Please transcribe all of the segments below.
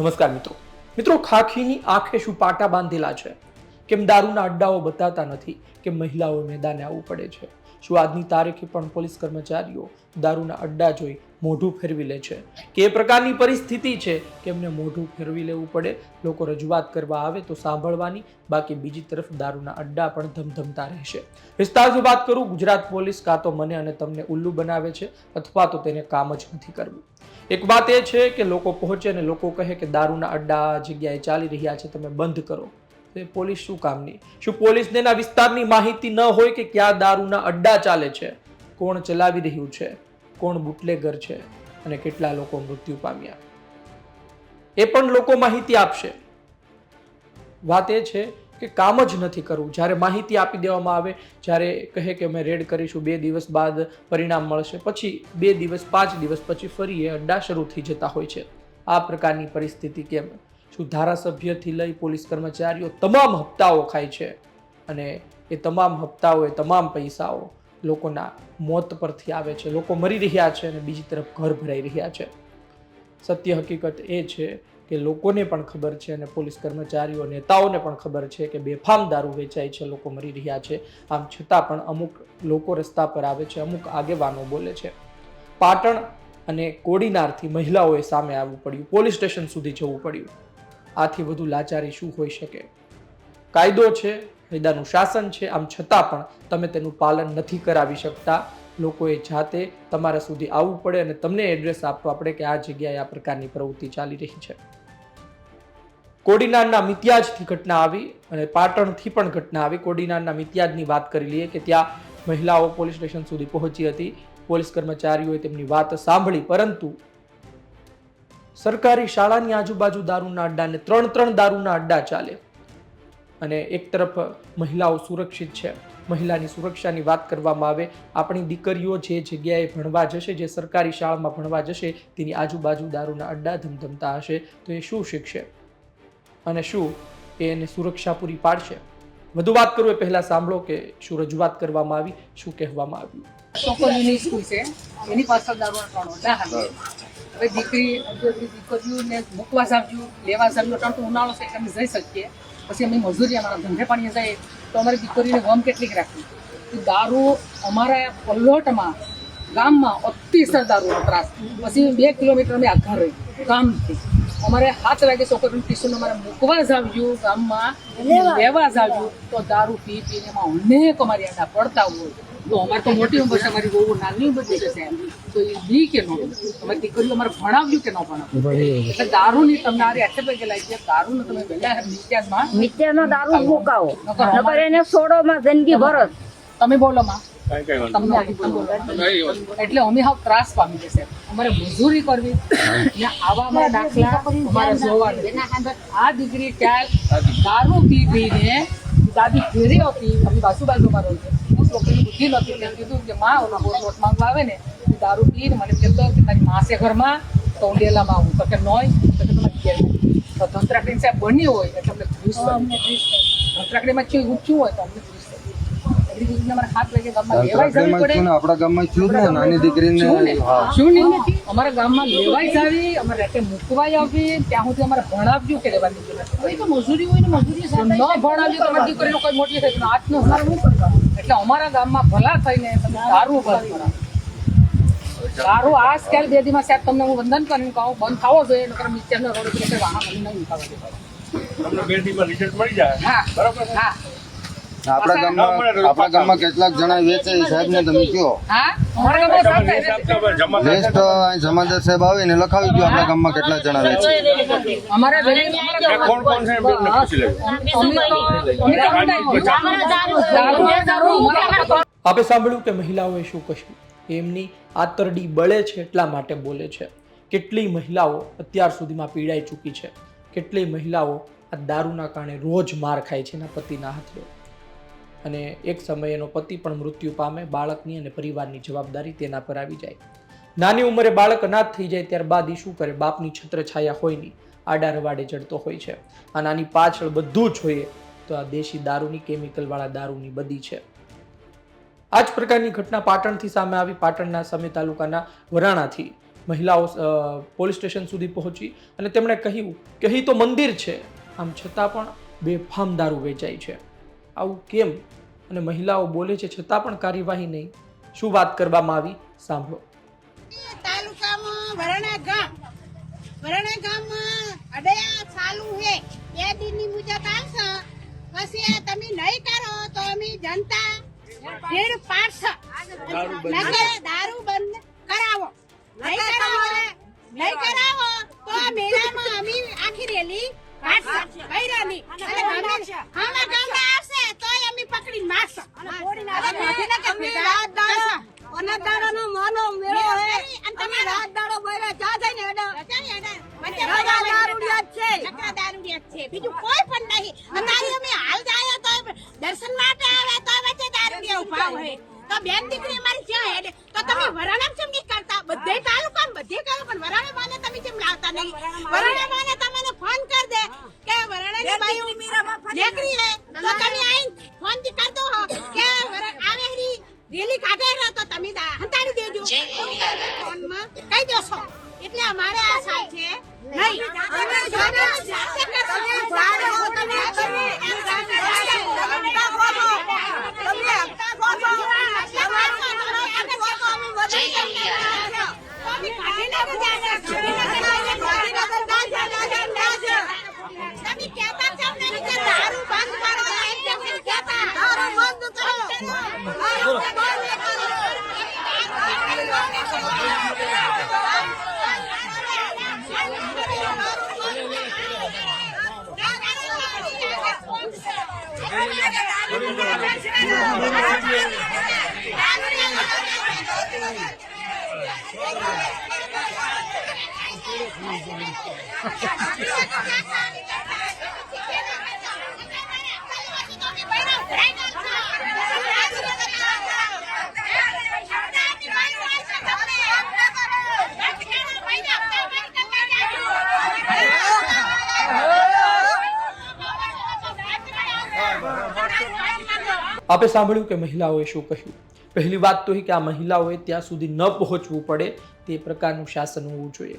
નમસ્કાર મિત્રો. મિત્રો ખાખીની આંખે શું પાટા બાંધેલા છે? કેમ દારૂના અડ્ડાઓ બતાતા નથી? કે મહિલાઓ મેદાને આવવું પડે છે? શું આજની તારીખે પણ પોલીસ કર્મચારીઓ દારૂના અડ્ડા જોઈ મોઢું ફેરવી લે છે? કે એ પ્રકારની પરિસ્થિતિ છે કે એમને મોઢું ફેરવી લેવું પડે? લોકો રજૂઆત કરવા આવે તો સાંભળવાની, બાકી બીજી તરફ દારૂના અડ્ડા પણ ધમધમતા રહેશે. વિસ્તારથી વાત કરું, ગુજરાત પોલીસ કાં તો મને અને તમને ઉલ્લુ બનાવે છે અથવા તો તેને કામ જ નથી કરવું. એક વાત એ છે કે લોકો પહોંચે અને લોકો કહે કે દારૂના અડ્ડા જગ્યાએ ચાલી રહ્યા છે, તમે બંધ કરો. પોલીસ શું કામની? શું પોલીસને એના વિસ્તારની માહિતી ન હોય કે ક્યાં દારૂના અડ્ડા ચાલે છે? કોણ ચલાવી રહ્યું છે? કોણ બુટલેગર છે? અને કેટલા લોકો મૃત્યુ પામ્યા? એ પણ લોકો માહિતી આપશે. વાત એ છે કે કામ જ નથી કરવું. જ્યારે માહિતી આપી દેવામાં આવે, જ્યારે કહે કે અમે રેડ કરીશું, બે દિવસ બાદ પરિણામ મળશે. પછી બે દિવસ, પાંચ દિવસ પછી ફરી એ અડ્ડા શરૂ થઈ જતા હોય છે. આ પ્રકારની પરિસ્થિતિ કેમ? ધારાસભ્યથી લઈ પોલીસ કર્મચારીઓ તમામ હપ્તાઓ ખાય છે અને એ તમામ હપ્તાઓ, એ તમામ પૈસાઓ લોકોના મોત પરથી આવે છે. લોકો મરી રહ્યા છે અને બીજી તરફ ઘર ભરાઈ રહ્યા છે. સત્ય હકીકત એ છે કે લોકોને પણ ખબર છે અને પોલીસ કર્મચારીઓ, નેતાઓને પણ ખબર છે કે બેફામ દારૂ વેચાય છે, લોકો મરી રહ્યા છે. આમ છતાં પણ અમુક લોકો રસ્તા પર આવે છે, અમુક આગેવાનો બોલે છે. પાટણ અને કોડીનારથી મહિલાઓએ સામે આવવું પડ્યું. પોલીસ સ્ટેશન સુધી જવું પડ્યું. આથી વધુ લાચારી શું હોઈ શકે? કાયદો છે, કાયદાનું શાસન છે, આમ છતાં પણ તમે તેનું પાલન નથી કરાવી શકતા. લોકોએ જાતે તમારા સુધી આવવું પડે અને તમને એડ્રેસ આપવા પડે કે આ જગ્યાએ આ પ્રકારની પ્રવૃત્તિ ચાલી રહી છે. કોડીનારના મિત્યાજથી ઘટના આવી અને પાટણથી પણ ઘટના આવી. કોડીનારના મિત્યાજની વાત કરી લઈએ કે ત્યાં મહિલાઓ પોલીસ સ્ટેશન સુધી પહોંચી હતી. પોલીસ કર્મચારીઓએ તેમની વાત સાંભળી, પરંતુ સરકારી શાળાની આજુબાજુ દારૂના અડ્ડા ને ત્રણ ત્રણ દારૂના અડ્ડા ચાલે. અને એક તરફ મહિલાઓ સુરક્ષિત છે. મહિલાની સુરક્ષાની વાત કરવામાં આવે, આપણી દીકરીઓ જે જગ્યાએ ભણવા જશે, જે સરકારી શાળામાં ભણવા જશે, તેની આજુબાજુ દારૂના અડ્ડા ધમધમતા હશે, તો એ શું શીખશે? અને શું એને સુરક્ષા પૂરી પાડશે? વધુ વાત કરું એ પહેલા સાંભળો કે શું રજૂઆત કરવામાં આવી, શું કહેવામાં આવ્યું. એની પાછળ દારૂ હવે દીકરી દીકરીઓને મૂકવા જાવજો લેવા ત્રણ તો ઉનાળો છે એટલે અમે જઈ શકીએ. પછી અમે મજૂરી અમારા ધંધે પાણીએ જાય તો અમારી દીકરીને વમ કેટલીક રાખવી? તો દારૂ અમારા પલ્લોટમાં ગામમાં અતિશય દારૂનો ત્રાસ. પછી બે કિલોમીટર અમે આઘા રહી. ગામથી. અમારે સાત વાગે છોકરીનું ટ્યુશન અમારે મૂકવા જાવ્યું ગામમાં. લેવા. જાવ્યું તો દારૂ પી પીને એમાં અનેક અમારી આડા પડતા હોય. તો અમારે તો મોટી ઉંમર છે અમારી બહુ નાની ઉંમર છે તો એ દી કે નો તમે દીકરીઓ અમારે ભણાવ્યું કે ન ભણાવ્યું? એટલે દારૂની તમને આરે આટલે પગે લાગી ગયા દારૂને તમે વહેલા નિત્યાસમાં નિત્યનો દારૂ મુકાવો. નકર એને સોડોમાં જિંદગી ભરત તમે બોલો માં. એટલે અમે હાવ ત્રાસ પામી જશે. અમારે મજૂરી કરવી ને આવા અમારા દાખલા અમારે જોવા આ દીકરી ક્યાં દારૂ પી પીને દાદી ઘેરી હતી અમે બાજુ બાજુમાં રહી છે. છોકરીની બુદ્ધિ નથી. એટલે કીધું કે માં ઓલા બોટ માંગવા આવે ને દારૂ પીને મને કહેતો કે તારી માસે ઘરમાં તો હું ડેલામાં આવું. તો કે નોય. તો કે તમારી ઘેર તો ધંતરાકડી સાહેબ બની હોય એટલે અમને ત્રીસ ધંતરાકડીમાં ચેવું ઊંચું હોય તો અમને ગામમાં પડે. ને આપણા ગામમાં નાની દીકરીને? અમારા ગામમાં લેવાય જાવી અમારે રાતે મૂકવાય આવી ત્યાં સુધી અમારે ભણાવ્યું કે લેવાની જરૂર તો મજૂરી હોય ને મજૂરી ન ભણાવ્યું તો અમારી દીકરીનો કોઈ મોટી આજનો કરવાનું? એટલે અમારા ગામમાં ભલા થઈને તમે દારૂ બંધ કરાવો આ સ્કેલ બે દીમાં સાહેબ તમને હું વંદન કરીને કહું બંધ થવો જોઈએ નકર નીચેના રોડ ઉપર વાહન નહીં નીકળવા દેતા. તમને બે દિવસમાં રિઝલ્ટ મળી જાય હા બરાબર છે? હા આપણા ગામમાં આપણા ગામમાં કેટલાક જણા વેચે સાહેબ ને તમે કયો વેસ્ટ અમારા સાહેબ આવે જમાદાર આવીને લખાવી ગયો આપણા ગામમાં કેટલા જણા વેચે કોણ કોણ છે અમારા આપે સાંભળ્યું કે મહિલાઓએ શું કશું એમની આતરડી બળે છે એટલા માટે બોલે છે. કેટલી મહિલાઓ અત્યાર સુધીમાં પીડાઈ ચૂકી છે. કેટલી મહિલાઓ આ દારૂના કારણે રોજ માર ખાય છે એના પતિના હાથે. અને એક સમયે એનો પતિ પણ મૃત્યુ પામે, બાળકની અને પરિવારની જવાબદારી તેના પર આવી જાય. નાની ઉંમરે બાળક અનાથ થઈ જાય ત્યારબાદ એ શું કરે? બાપની છત્રછાયા હોય નહીં. આડા રવાડે ચડતો હોય છે. આ નાની પાછળ બધું જ જોઈએ તો આ દેશી દારૂની કેમિકલવાળા દારૂની બદી છે. આ જ પ્રકારની ઘટના પાટણથી સામે આવી. પાટણના સમી તાલુકાના વરાણાથી મહિલાઓ પોલીસ સ્ટેશન સુધી પહોંચી અને તેમણે કહ્યું કે અહીં તો મંદિર છે. આમ છતાં પણ બેફામ દારૂ વેચાય છે. આવું કેમ? અને મહિલાઓ બોલે છે, છતાં પણ કાર્યવાહી નહીં. શું વાત કરવામાં આવી? સાંભળો. તાલુકામાં વરણા વરણા ગામમાં અડયા ચાલુ હે. બે દિનની મુદત આવશે તમે નહીં કરો તો અમે જનતા ભીડ પાડશે નકર દારૂ બંધ કરાવો. નહીં કરાવો નહીં કરાવો. તો મેળામાં અમે આખી રેલી કાઢશે બૈરાની અને ગામડે હામા આવશે તોય અમે પકડીને મારશે. તમે રાત દાડો અને દાડાનો માનો મેળો હે અને તમે રાત દાડો બૈરા ચા થઈને હેડો. નકરા દારૂડિયા છે. નકરા દારૂડિયા છે. બીજું કોઈ પણ નહીં અમારી અમે હાલ જાય તો દર્શન માટે આવે તો વચ્ચે દારૂડિયા ઊભા હોય તો બેન દીકરી મારી ક્યાં હેડે તો તમે વરાણા કેમ નહીં કરતા? બધે તાલુકા બધે કરો પણ વરાણા માને તમે કેમ લાવતા નહીં? વરાણા માને. તમને ફોન કર દે કે વરાણાની બાઈ દીકરી હે તો તમે આઈ ફોનથી કર દો કે આવે રી રેલી કાઢે રહો તો તમે હંતાડી દેજો. ફોનમાં. કહી દેશો એટલે અમારે આ સાલ છે. નહીં. અમે જોડે જાતે કરશું. તમે જાણો, તમે Ha ha ha ha! આપે સાંભળ્યું કે મહિલાઓએ શું કહ્યું? પહેલી વાત તો એ કે આ મહિલાઓએ ત્યાં સુધી ન પહોંચવું પડે તે પ્રકારનું શાસન હોવું જોઈએ.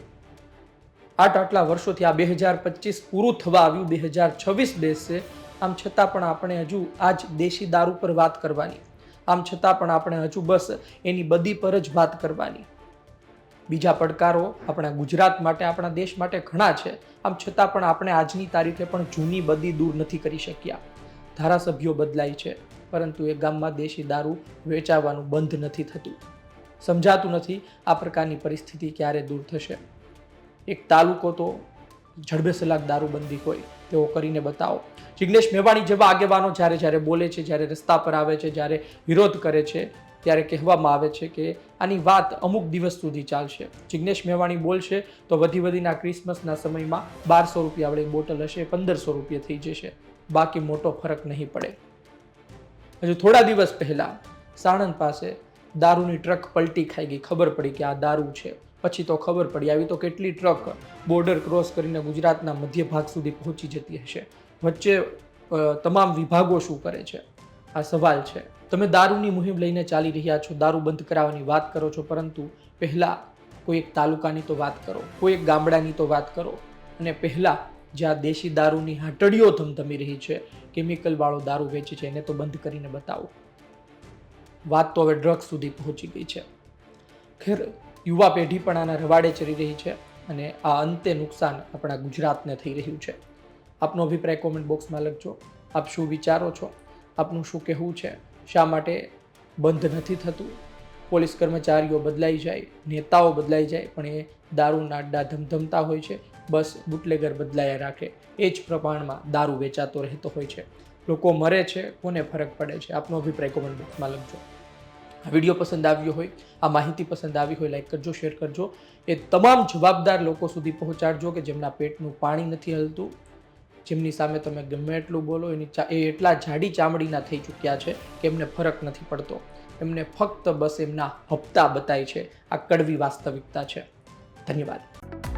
આટ આટલા વર્ષોથી આ બે હજાર પચીસ પૂરું થવા આવ્યું. બે હજાર છવ્વીસ બેસશે આમ છતાં પણ આપણે હજુ આ જ દેશી દારૂ પર વાત કરવાની. આમ છતાં પણ આપણે હજુ બસ એની બદી પર જ વાત કરવાની. બીજા પડકારો આપણા ગુજરાત માટે, આપણા દેશ માટે ઘણા છે. આમ છતાં પણ આપણે આજની તારીખે પણ જૂની બદી દૂર નથી કરી શક્યા. ધારાસભ્યો બદલાય છે, પરંતુ એ ગામમાં દેશી દારૂ વેચાવાનું બંધ નથી થતું. સમજાતું નથી આ પ્રકારની પરિસ્થિતિ ક્યારે દૂર થશે. એક તાલુકો તો જડબે સલાક દારૂબંધી હોય તેવો કરીને બતાવો. જિગ્નેશ મેવાણી જેવા આગેવાનો જ્યારે જ્યારે બોલે છે, જ્યારે રસ્તા પર આવે છે, જ્યારે વિરોધ કરે છે, ત્યારે કહેવામાં આવે છે કે આની વાત અમુક દિવસ સુધી ચાલશે. જિગ્નેશ મેવાણી બોલશે તો વધી વધીના ક્રિસમસના સમયમાં બારસો રૂપિયાવાળી બોટલ હશે, પંદરસો રૂપિયા થઈ જશે. બાકી મોટો ફરક નહીં પડે. હજુ થોડા દિવસ પહેલાં સાણંદ પાસે દારૂની ટ્રક પલટી ખાઈ ગઈ. ખબર પડી કે આ દારૂ છે. પછી તો ખબર પડી, આવી તો કેટલી ટ્રક બોર્ડર ક્રોસ કરીને ગુજરાતના મધ્ય ભાગ સુધી પહોંચી જતી હશે. વચ્ચે તમામ વિભાગો શું કરે છે? આ સવાલ છે. તમે દારૂની મુહિમ લઈને ચાલી રહ્યા છો, દારૂ બંધ કરાવવાની વાત કરો છો, પરંતુ પહેલાં કોઈ એક તાલુકાની તો વાત કરો, કોઈ એક ગામડાની તો વાત કરો. અને પહેલા જ્યાં દેશી દારૂની હાટડીઓ ધમધમી રહી છે કેમિકલવાળો દારૂ વેચે છે, એને તો બંધ કરીને બતાવો. વાત તો હવે ડ્રગ્સ સુધી પહોંચી ગઈ છે. ખેર, યુવા પેઢી પણ આના રવાડે ચડી રહી છે અને આ અંતે નુકસાન આપણા ગુજરાતને થઈ રહ્યું છે. આપનો અભિપ્રાય કોમેન્ટ બોક્સમાં લખજો. આપ શું વિચારો છો? આપનું શું કહેવું છે? શા માટે બંધ નથી થતું? પોલીસ કર્મચારીઓ બદલાઈ જાય, નેતાઓ બદલાઈ જાય, પણ એ દારૂના અડ્ડા ધમધમતા હોય છે. બસ બુટલેગર બદલાયા રાખે. એ જ પ્રમાણમાં દારૂ વેચાતો રહેતો હોય છે. લોકો મરે છે, કોને ફરક પડે છે? આપનો અભિપ્રાય કોમેન્ટ બોક્સમાં લખજો. આ વીડિયો પસંદ આવ્યો હોય, આ માહિતી પસંદ આવી હોય લાઈક કરજો શેર કરજો. એ તમામ જવાબદાર લોકો સુધી પહોંચાડજો કે જેમના પેટનું પાણી નથી હલતું, જેમની સામે તમે ગમે એટલું બોલો, એની એ એટલા જાડી ચામડીના થઈ ચૂક્યા છે કે એમને ફરક નથી પડતો. એમને ફક્ત બસ એમના હપ્તા બતાય છે. આ કડવી વાસ્તવિકતા છે. ધન્યવાદ.